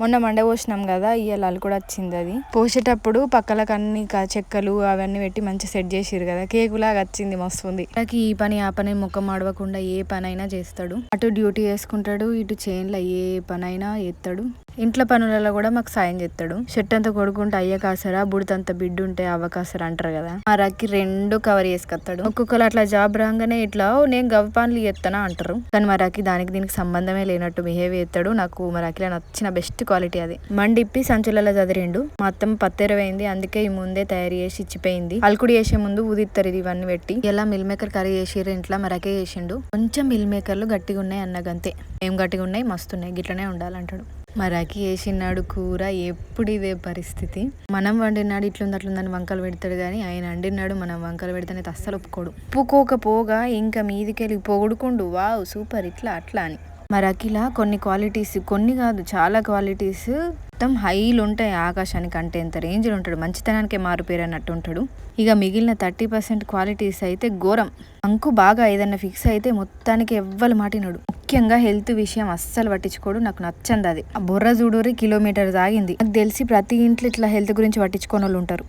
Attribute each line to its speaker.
Speaker 1: మొన్న మండ పోసినాం కదా ఇవాళ కూడా వచ్చింది అది. పోసేటప్పుడు పక్కలకు అన్ని చెక్కలు అవన్నీ పెట్టి మంచి సెట్ చేసిరు కదా కేకు లాగా వచ్చింది మస్తు ఉంది. నాకు ఈ పని ఆ పని ముఖం మాడవకుండా ఏ పని అయినా చేస్తాడు. అటు డ్యూటీ చేసుకుంటాడు ఇటు చేన్లో ఏ పని అయినా చేస్తాడు. ఇంట్లో పనులలో కూడా మాకు సాయం చేస్తాడు షర్ట్ అంతా కొడుకుంటే అయ్య కాసరా బుడితంత బిడ్డు ఉంటే అవకాసరా అంటారు కదా. మా రక్కి రెండు కవర్ చేసుకొస్తాడు ఒక్కొక్కరు అట్లా జాబ్ రాగానే ఇట్లా నేను గవ్వ పనులు చేస్తానా అంటారు. కానీ మా రక్కి దానికి దీనికి సంబంధమే లేనట్టు బిహేవ్ చేస్తాడు నాకు మా రక్కిలో నచ్చిన బెస్ట్ క్వాలిటీ అది. మండిప్పి సంచులలో చదిరిండు మా అత్తమ్మ పత్తెరవైంది. అందుకే ఈ ముందే తయారు చేసి ఇచ్చిపోయింది. అల్కుడి చేసే ముందు ఊదిస్తారు ఇది ఇవన్నీ పెట్టి ఇలా మిల్ మేకర్ కర్రీ చేసిర్రు ఇంట్లో మరకే చేసిండు. కొంచెం మిల్ మేకర్లు గట్టిగా ఉన్నాయి అన్నగంతే ఏం గట్టిగా ఉన్నాయి మస్తున్నాయి. గిట్లనే ఉండాలంటాడు. మరాకి వేసినాడు కూర ఎప్పుడు ఇదే పరిస్థితి. మనం వండినాడు ఇట్లుంది అట్లుందని వంకలు పెడతాడు కానీ ఆయన వండినాడు మనం వంకలు పెడితేనే అస్సలు ఒప్పుకోడు. ఒప్పుకోకపోగా ఇంకా మీదికెళ్ళి పొగుడుకుండు వావ్ సూపర్ ఇట్లా అట్లా అని. మరి అఖిల కొన్ని క్వాలిటీస్ కొన్ని కాదు చాలా క్వాలిటీస్ మొత్తం హైలు ఉంటాయి ఆకాశానికి అంటే ఎంత రేంజ్లో ఉంటాడు మంచితనానికే మారుపేరు అన్నట్టు ఉంటాడు. ఇక మిగిలిన థర్టీ పర్సెంట్ క్వాలిటీస్ అయితే ఘోరం. అంకు బాగా ఏదన్నా ఫిక్స్ అయితే మొత్తానికి ఎవ్వరు మాటినడు. ముఖ్యంగా హెల్త్ విషయం అస్సలు పట్టించుకోడు నాకు నచ్చంది అది. ఆ బుర్ర చూడూరి కిలోమీటర్ తాగింది. నాకు తెలిసి ప్రతి ఇంట్లో ఇట్లా హెల్త్ గురించి పట్టించుకోని వాళ్ళు ఉంటారు.